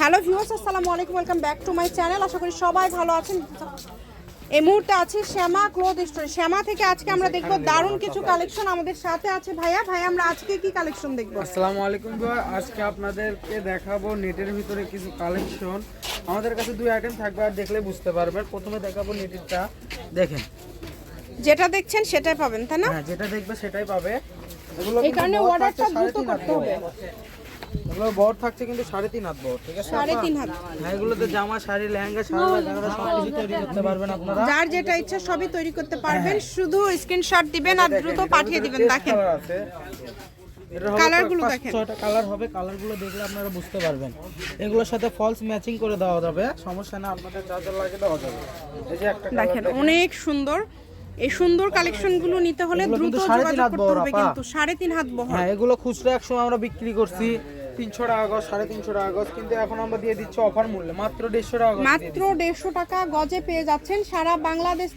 Hello viewers আসসালামু আলাইকুম welcome back to my channel. আশা করি সবাই ভালো আছেন। এই মুহূর্তে আছি শ্যামা ক্লোথ স্টোর। শ্যামা থেকে আজকে আমরা দেখব দারুণ কিছু কালেকশন আমাদের সাথে আছে ভাইয়া। ভাই আমরা আজকে কি কালেকশন দেখব? আসসালামু আলাইকুম ভাই আজকে আপনাদেরকে দেখাবো নেটের ভিতরে কিছু কালেকশন। আমাদের কাছে দুই আইটেম থাকবে আর দেখলে বুঝতে পারবেন। প্রথমে দেখাবো নেটেরটা। দেখেন। যেটা দেখছেন সেটাই পাবেন তাই না? হ্যাঁ যেটা দেখবে সেটাই পাবে। এই কারণে অর্ডারটা দ্রুত করতে হবে। এগুলো বড় থাকছে কিন্তু সাড়ে তিন হাত বড় ঠিক আছে? সাড়ে তিন হাত। হ্যাঁ এগুলোতে জামা শাড়ি লেহেঙ্গা শাড়ি গাড়া সব কিছু তৈরি করতে পারবেন আপনারা। যার যেটা ইচ্ছা সবই তৈরি করতে পারবেন। শুধু স্ক্রিনশট দিবেন আর দ্রুত পাঠিয়ে দিবেন দেখেন। কালারগুলো দেখেন। ছয়টা কালার হবে। কালারগুলো দেখলে আপনারা বুঝতে পারবেন। এগুলোর সাথে ফলস ম্যাচিং করে দেওয়া যাবে। সমস্যা না আপনাদের যা যা লাগে দেওয়া যাবে। এই যে একটা দেখেন অনেক সুন্দর। এই সুন্দর কালেকশনগুলো নিতে হলে দ্রুত কিন্তু সাড়ে তিন যোগাযোগ হাত করতে হবে কিন্তু সাড়ে তিন হাত বহর। হ্যাঁ এগুলো খুচরা এক সময় আমরা বিক্রি করছি। তিনশো টাকা গজ সাড়ে তিনশো টাকা গজ কিন্তু এখন আমরা দিয়ে দিচ্ছি অফার মূল্যে। মাত্র দেড়শো টাকা মাত্র দেড়শো টাকা গজে পেয়ে যাচ্ছেন সারা বাংলাদেশ।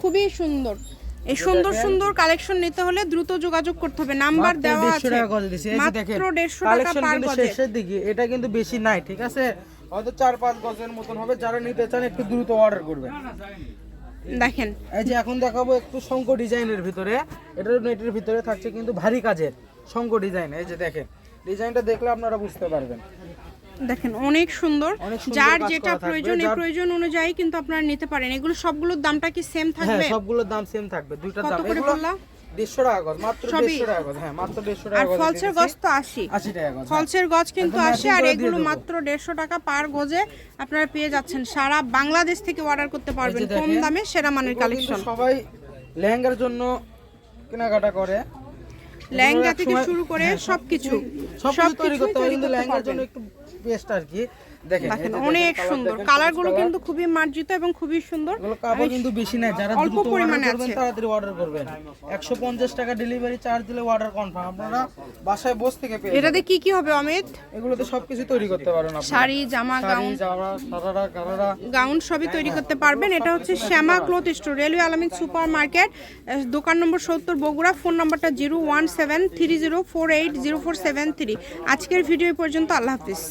খুবই সুন্দর। এই সুন্দর সুন্দর কালেকশন নিতে হলে দ্রুত যোগাযোগ করতে হবে। নাম্বার দেওয়া 150 আছে। মাত্র দেড়শো টাকা কালেকশন পার গজে। শেষের দিকে। এটা কিন্তু বেশি নাই ঠিক আছে? হয়তো চার পাঁচ গজের মতন হবে। যারা নিতে চান একটু দ্রুত অর্ডার করবেন। দেখেন। এই যে এখন দেখাবো একটু শঙ্খ ডিজাইনের ভিতরে। এটার নেটের ভিতরে থাকছে কিন্তু ভারী কাজের শঙ্ক ডিজাইন। এই যে দেখেন ডিজাইনটা দেখলে আপনারা বুঝতে পারবেন। দেখেন অনেক সুন্দর। যার যেটা প্রয়োজন এই প্রয়োজন অনুযায়ী কিন্তু আপনারা নিতে পারেন। এগুলো সবগুলোর দামটা কি সেম হ্যাঁ থাকবে? সবগুলোর দাম সেম থাকবে। দুইটা দাম। এগুলো? দেড়শো টাকা গজ মাত্র দেড়শো টাকা গজ হ্যাঁ মাত্র দেড়শো টাকা গজ ফলসের গজ তো আশি। আশি টাকা গজ হ্যাঁ। ফলসের গজ কিন্তু একদম আর এগুলো মাত্র দেড়শো টাকা পার গজে আপনারা পেয়ে যাচ্ছেন। সারা বাংলাদেশ থেকে অর্ডার করতে পারবেন কম দামে সেরা মানের কালেকশন সবাই লেহেঙ্গার জন্য কেনাকাটা করে। লেহেঙ্গা থেকে শুরু করে হ্যাঁ, সবকিছু। সব তৈরি করতে তৈরি কিন্তু লেহেঙ্গার জন্য একটু বেস্ট আর কি। দেখেন অনেক সুন্দর। কালারগুলো কিন্তু খুবই মার্জিত এবং খুবই সুন্দর। কাপড় কিন্তু বেশি যারা অল্প পরিমাণে আছে। তাড়াতাড়ি অর্ডার করবেন। 150 টাকা ডেলিভারি চার্জ দিলে অর্ডার কনফার্ম আপনারা বাসায় বসে থেকে পেয়ে এটাতে কি কি হবে অমিত। এগুলোতে সবকিছু তৈরি করতে পারেন আপনারা শাড়ি জামা গাউন। সারারা গারারা গাউন সবই তৈরি করতে পারবেন। এটা হচ্ছে Shyama cloth store railway Alamin super market দোকান নম্বর সত্তর বগুড়া ফোন নাম্বারটা zero one seven three zero four eight zero four seven three. আজকের ভিডিও পর্যন্ত আল্লাহ হাফিজ।